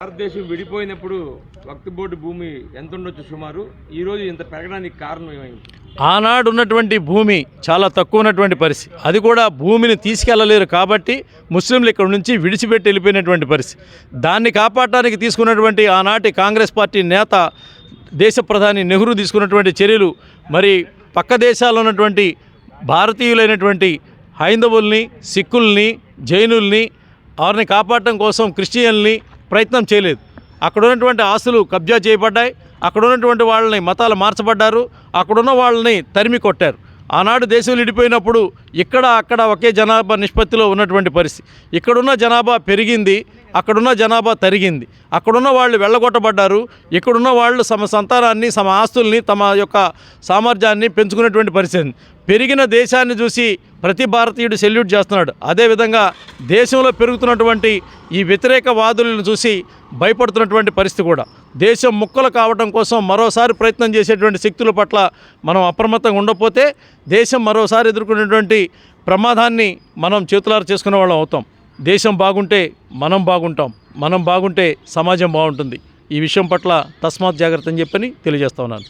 భారతదేశం విడిపోయినప్పుడు వక్త్ బోర్డు భూమి ఎంత ఉండొచ్చు సుమారు? ఈ రోజు ఇంత పెరగడానికి కారణం ఏమైంది? ఆనాడు ఉన్నటువంటి భూమి చాలా తక్కువ ఉన్నటువంటి పరిస్థితి. అది కూడా భూమిని తీసుకెళ్ళలేరు కాబట్టి ముస్లింలు ఇక్కడ నుంచి విడిచిపెట్టి వెళ్ళిపోయినటువంటి పరిస్థితి. దాన్ని కాపాడటానికి తీసుకున్నటువంటి ఆనాటి కాంగ్రెస్ పార్టీ నేత దేశ ప్రధాని నెహ్రూ తీసుకున్నటువంటి చర్యలు మరి పక్క దేశాల్లో ఉన్నటువంటి భారతీయులైనటువంటి హైందవుల్ని సిక్కుల్ని జైనుల్ని వారిని కాపాడటం కోసం క్రిస్టియన్ని ప్రయత్నం చేయలేదు. అక్కడ ఉన్నటువంటి ఆస్తులు కబ్జా చేయబడ్డాయి. అక్కడ ఉన్నటువంటి వాళ్ళని మతాలు మార్చబడ్డారు. అక్కడున్న వాళ్ళని తరిమి కొట్టారు. ఆనాడు దేశం విడిపోయినప్పుడు ఇక్కడ అక్కడ ఒకే జనాభా నిష్పత్తిలో ఉన్నటువంటి పరిస్థితి. ఇక్కడున్న జనాభా పెరిగింది. అక్కడున్న జనాభా తరిగింది. అక్కడున్న వాళ్ళు వెళ్ళగొట్టబడ్డారు. ఇక్కడున్న వాళ్ళు తమ సంతానాన్ని తమ ఆస్తుల్ని తమ యొక్క సామర్థ్యాన్ని పెంచుకునేటువంటి పరిస్థితి పెరిగిన దేశాన్ని చూసి ప్రతి భారతీయుడు సెల్యూట్ చేస్తున్నాడు. అదేవిధంగా దేశంలో పెరుగుతున్నటువంటి ఈ వ్యతిరేక వాదులను చూసి భయపడుతున్నటువంటి పరిస్థితి కూడా. దేశం ముక్కలు కావడం కోసం మరోసారి ప్రయత్నం చేసేటువంటి శక్తుల పట్ల మనం అప్రమత్తంగా ఉండకపోతే దేశం మరోసారి ఎదుర్కొనేటువంటి ప్రమాదాన్ని మనం చేతులారు చేసుకునే వాళ్ళం అవుతాం. దేశం బాగుంటే మనం బాగుంటాం మనం బాగుంటే సమాజం బాగుంటుంది. ఈ విషయం పట్ల తస్మాత్ జాగ్రత్త అని చెప్పని తెలియజేస్తా ఉన్నాను.